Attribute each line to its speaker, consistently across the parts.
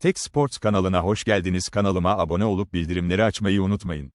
Speaker 1: Tek Sports kanalına hoş geldiniz. Kanalıma abone olup bildirimleri açmayı unutmayın.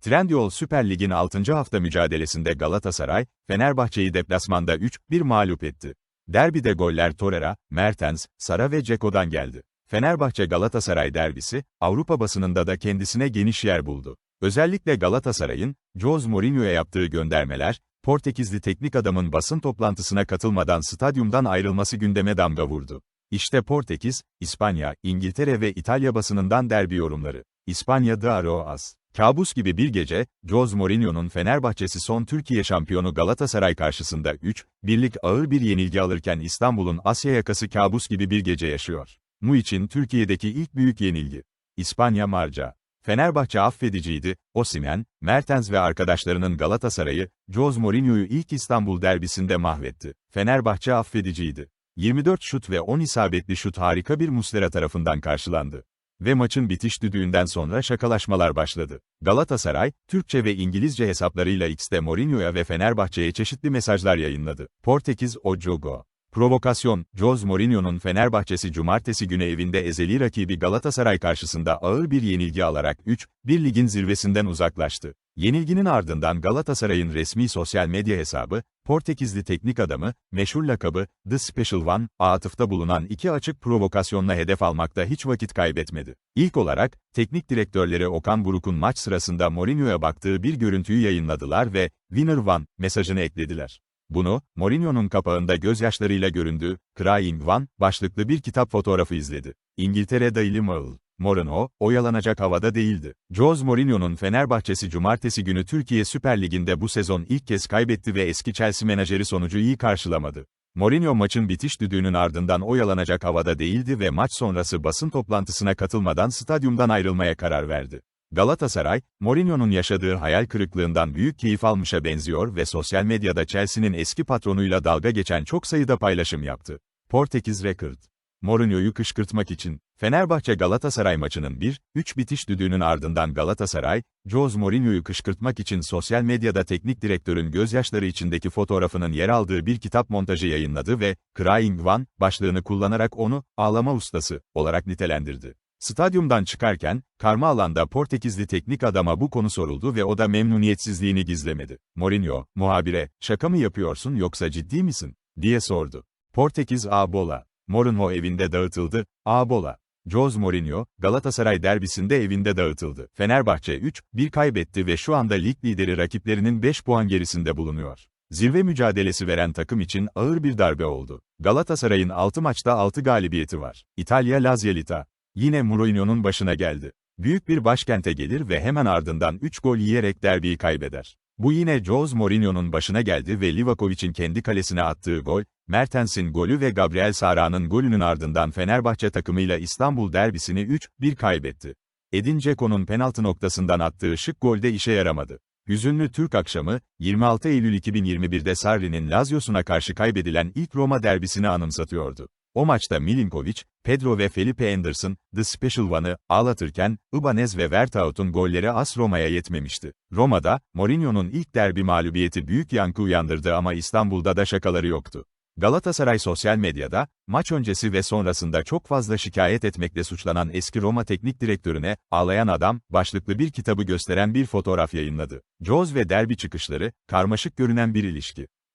Speaker 1: Trendyol Süper Lig'in 6. hafta mücadelesinde Galatasaray, Fenerbahçe'yi deplasmanda 3-1 mağlup etti. Derbide goller Torreira, Mertens, Sara ve Ceko'dan geldi. Fenerbahçe-Galatasaray derbisi, Avrupa basınında da kendisine geniş yer buldu. Özellikle Galatasaray'ın, Jose Mourinho'ya yaptığı göndermeler, Portekizli teknik adamın basın toplantısına katılmadan stadyumdan ayrılması gündeme damga vurdu. İşte Portekiz, İspanya, İngiltere ve İtalya basınından derbi yorumları. İspanya de Aroaz. Kabus gibi bir gece, Jose Mourinho'nun Fenerbahçesi son Türkiye şampiyonu Galatasaray karşısında 3, birlik ağır bir yenilgi alırken İstanbul'un Asya yakası kabus gibi bir gece yaşıyor. Mu için Türkiye'deki ilk büyük yenilgi. İspanya Marca. Fenerbahçe affediciydi, Osimen, Mertens ve arkadaşlarının Galatasaray'ı, Jose Mourinho'yu ilk İstanbul derbisinde mahvetti. Fenerbahçe affediciydi. 24 şut ve 10 isabetli şut harika bir Muslera tarafından karşılandı. Ve maçın bitiş düdüğünden sonra şakalaşmalar başladı. Galatasaray, Türkçe ve İngilizce hesaplarıyla X'te Mourinho'ya ve Fenerbahçe'ye çeşitli mesajlar yayınladı. Portekiz Ojogo Provokasyon, Jose Mourinho'nun Fenerbahçesi cumartesi günü evinde ezeli rakibi Galatasaray karşısında ağır bir yenilgi alarak 3-1 ligin zirvesinden uzaklaştı. Yenilginin ardından Galatasaray'ın resmi sosyal medya hesabı, Portekizli teknik adamı, meşhur lakabı, The Special One, atıfta bulunan iki açık provokasyonla hedef almakta hiç vakit kaybetmedi. İlk olarak, teknik direktörleri Okan Buruk'un maç sırasında Mourinho'ya baktığı bir görüntüyü yayınladılar ve, Winner One, mesajını eklediler. Bunu, Mourinho'nun kapağında gözyaşlarıyla göründüğü, Crying One, başlıklı bir kitap fotoğrafı izledi. İngiltere Daily Mail. Mourinho, oyalanacak havada değildi. Jose Mourinho'nun Fenerbahçesi cumartesi günü Türkiye Süper Ligi'nde bu sezon ilk kez kaybetti ve eski Chelsea menajeri sonucu iyi karşılamadı. Mourinho maçın bitiş düdüğünün ardından oyalanacak havada değildi ve maç sonrası basın toplantısına katılmadan stadyumdan ayrılmaya karar verdi. Galatasaray, Mourinho'nun yaşadığı hayal kırıklığından büyük keyif almışa benziyor ve sosyal medyada Chelsea'nin eski patronuyla dalga geçen çok sayıda paylaşım yaptı. Portekiz Record Mourinho'yu kışkırtmak için, Fenerbahçe-Galatasaray maçının 1-3 bitiş düdüğünün ardından Galatasaray, Jose Mourinho'yu kışkırtmak için sosyal medyada teknik direktörün gözyaşları içindeki fotoğrafının yer aldığı bir kitap montajı yayınladı ve, Crying One, başlığını kullanarak onu, ağlama ustası, olarak nitelendirdi. Stadyumdan çıkarken, karma alanda Portekizli teknik adama bu konu soruldu ve o da memnuniyetsizliğini gizlemedi. Mourinho, muhabire, şaka mı yapıyorsun yoksa ciddi misin? diye sordu. Portekiz A. Bola. Mourinho evinde dağıtıldı, A. Bola. Jose Mourinho, Galatasaray derbisinde evinde dağıtıldı. Fenerbahçe 3-1 kaybetti ve şu anda lig lideri rakiplerinin 5 puan gerisinde bulunuyor. Zirve mücadelesi veren takım için ağır bir darbe oldu. Galatasaray'ın 6 maçta 6 galibiyeti var. İtalya Lazialita. Yine Mourinho'nun başına geldi. Büyük bir başkente gelir ve hemen ardından 3 gol yiyerek derbiyi kaybeder. Bu yine Jose Mourinho'nun başına geldi ve Livakovic'in kendi kalesine attığı gol, Mertens'in golü ve Gabriel Sara'nın golünün ardından Fenerbahçe takımıyla İstanbul derbisini 3-1 kaybetti. Edin Dzeko'nun penaltı noktasından attığı şık golde işe yaramadı. Hüzünlü Türk akşamı, 26 Eylül 2021'de Sarri'nin Lazio'suna karşı kaybedilen ilk Roma derbisini anımsatıyordu. O maçta Milinkovic, Pedro ve Felipe Anderson, The Special One'ı ağlatırken, Ibanez ve Vertaut'un golleri AS Roma'ya yetmemişti. Roma'da, Mourinho'nun ilk derbi mağlubiyeti büyük yankı uyandırdı ama İstanbul'da da şakaları yoktu. Galatasaray sosyal medyada, maç öncesi ve sonrasında çok fazla şikayet etmekle suçlanan eski Roma teknik direktörüne, Ağlayan Adam, başlıklı bir kitabı gösteren bir fotoğraf yayınladı. Joz ve derbi çıkışları, karmaşık görünen bir ilişki.